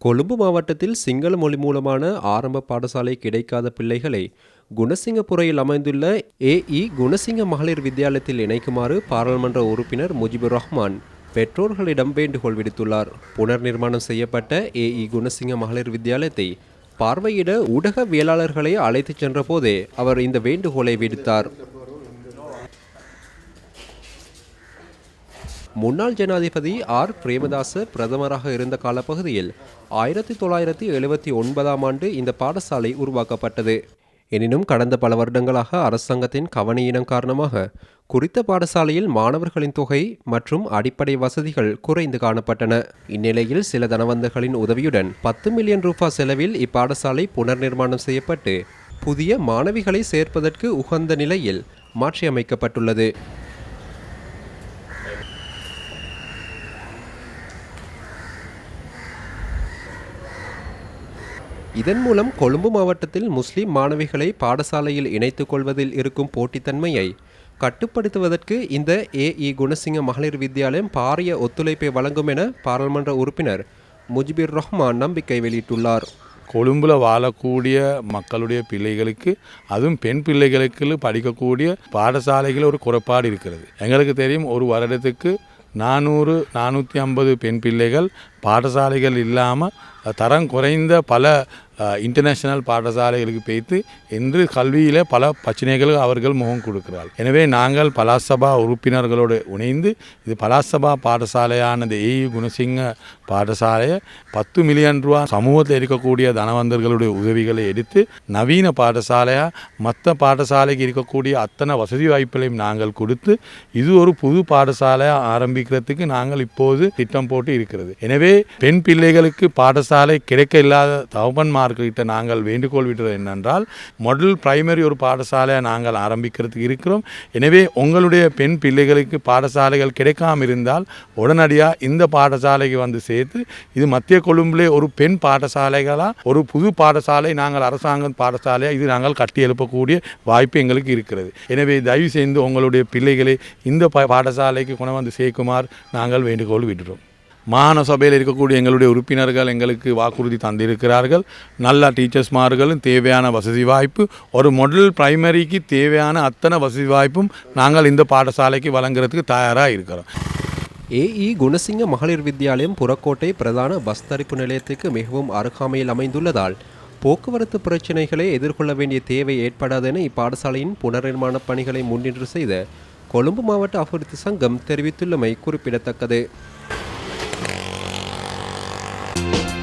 கொழும்பு மாவட்டத்தில் சிங்கள மொழி மூலமான ஆரம்ப பாடசாலை கிடைக்காத பிள்ளைகளை குணசிங்கபுரையில் அமைந்துள்ள ஏஇ குணசிங்க மகளிர் வித்தியாலயத்தில் இணைக்குமாறு பாராளுமன்ற உறுப்பினர் முஜிபுர் ரஹ்மான் பெற்றோர்களிடம் வேண்டுகோள் விடுத்துள்ளார். புனர் நிர்மாணம் செய்யப்பட்ட ஏஇ குணசிங்க மகளிர் வித்தியாலயத்தை பார்வையிட ஊடகவியலாளர்களை அழைத்துச் சென்றபோதே அவர் இந்த வேண்டுகோளை விடுத்தார். முன்னாள் ஜனாதிபதி ஆர். பிரேமதாச பிரதமராக இருந்த காலப்பகுதியில் ஆயிரத்தி தொள்ளாயிரத்தி எழுபத்தி ஒன்பதாம் ஆண்டு இந்த பாடசாலை உருவாக்கப்பட்டது. எனினும் கடந்த பல வருடங்களாக அரசாங்கத்தின் கவனியினம் காரணமாக குறித்த பாடசாலையில் மாணவர்களின் தொகை மற்றும் அடிப்படை வசதிகள் குறைந்து காணப்பட்டன. இந்நிலையில் சில தனவந்தர்களின் உதவியுடன் பத்து மில்லியன் ரூபாய் செலவில் இப்பாடசாலை புனர் நிர்மாணம் செய்யப்பட்டு புதிய மாணவிகளை சேர்ப்பதற்கு உகந்த நிலையில் மாற்றியமைக்கப்பட்டுள்ளது. இதன் மூலம் கொழும்பு மாவட்டத்தில் முஸ்லிம் மாணவிகளை பாடசாலையில் இணைத்துக் கொள்வதில் இருக்கும் போட்டித்தன்மையை கட்டுப்படுத்துவதற்கு இந்த ஏஇ குணசிங்க மகளிர் வித்தியாலயம் பாரிய ஒத்துழைப்பை வழங்கும் என பாராளுமன்ற உறுப்பினர் முஜிபிர் ரஹ்மான் நம்பிக்கை வெளியிட்டுள்ளார். கொழும்பில் வாழக்கூடிய மக்களுடைய பிள்ளைகளுக்கு அதுவும் பெண் பிள்ளைகளுக்கு படிக்கக்கூடிய பாடசாலைகள் ஒரு குறைபாடு இருக்கிறது. எங்களுக்கு தெரியும் ஒரு வருடத்துக்கு நானூறு நானூற்றி ஐம்பது பெண் பிள்ளைகள் பாடசாலைகள் இல்லாமல் தரம் குறைந்த பல இன்டர்நேஷனல் பாடசாலைகளுக்கு பேய்த்து இன்று கல்வியில் பல பிரச்சனைகள் அவர்கள் முகம் கொடுக்கிறார்கள். எனவே நாங்கள் பலாசபா உறுப்பினர்களோடு இணைந்து இது பலாசபா பாடசாலையானது ஏயு குணசிங்க பாடசாலையை பத்து மில்லியன் ரூபா சமூகத்தில் இருக்கக்கூடிய தனவந்தர்களுடைய உதவிகளை எடுத்து நவீன பாடசாலையாக மற்ற பாடசாலைக்கு இருக்கக்கூடிய அத்தனை வசதி வாய்ப்புகளையும் நாங்கள் கொடுத்து இது ஒரு புது பாடசாலையாக ஆரம்பிக்கிறதுக்கு நாங்கள் இப்போது திட்டம் போட்டு இருக்கிறது. எனவே பெண் பிள்ளைகளுக்கு பாடசாலை கிடைக்க இல்லாத தகப்பன்மார்கிட்ட நாங்கள் வேண்டுகோள் விடுறது என்னென்றால் முதல் பிரைமரி ஒரு பாடசாலையை நாங்கள் ஆரம்பிக்கிறதுக்கு இருக்கிறோம். எனவே உங்களுடைய பெண் பிள்ளைகளுக்கு பாடசாலைகள் கிடைக்காம இருந்தால் உடனடியாக இந்த பாடசாலைக்கு வந்து சேர்த்து இது மத்திய கொழும்பிலே ஒரு பெண் பாடசாலைகளாக ஒரு புது பாடசாலை நாங்கள் அரசாங்கம் பாடசாலையாக இது நாங்கள் கட்டி எழுப்பக்கூடிய வாய்ப்பு எங்களுக்கு இருக்கிறது. எனவே தயவு செய்து உங்களுடைய பிள்ளைகளை இந்த பாடசாலைக்கு கொண்டு வந்து சேர்க்குமாறு நாங்கள் வேண்டுகோள் விடுறோம். மாகாண சபையில் இருக்கக்கூடிய எங்களுடைய உறுப்பினர்கள் எங்களுக்கு வாக்குறுதி தந்திருக்கிறார்கள். நல்ல டீச்சர்ஸ்மார்களும் தேவையான வசதி வாய்ப்பு. ஒரு முதல் பிரைமரிக்கு தேவையான அத்தனை வசதி வாய்ப்பும் நாங்கள் இந்த பாடசாலைக்கு வழங்குறதுக்கு தயாராக இருக்கிறோம். ஏஇ குணசிங்க மகளிர் வித்தியாலயம் புறக்கோட்டை பிரதான பஸ் தரிப்பு நிலையத்துக்கு மிகவும் அருகாமையில் அமைந்துள்ளதால் போக்குவரத்து பிரச்சினைகளை எதிர்கொள்ள வேண்டிய தேவை ஏற்படாது என இப்பாடசாலையின் புனர்நிர்மாணப் பணிகளை முன்னின்று செய்த கொழும்பு மாவட்ட அபிவிருத்தி சங்கம் தெரிவித்துள்ளமை குறிப்பிடத்தக்கது. you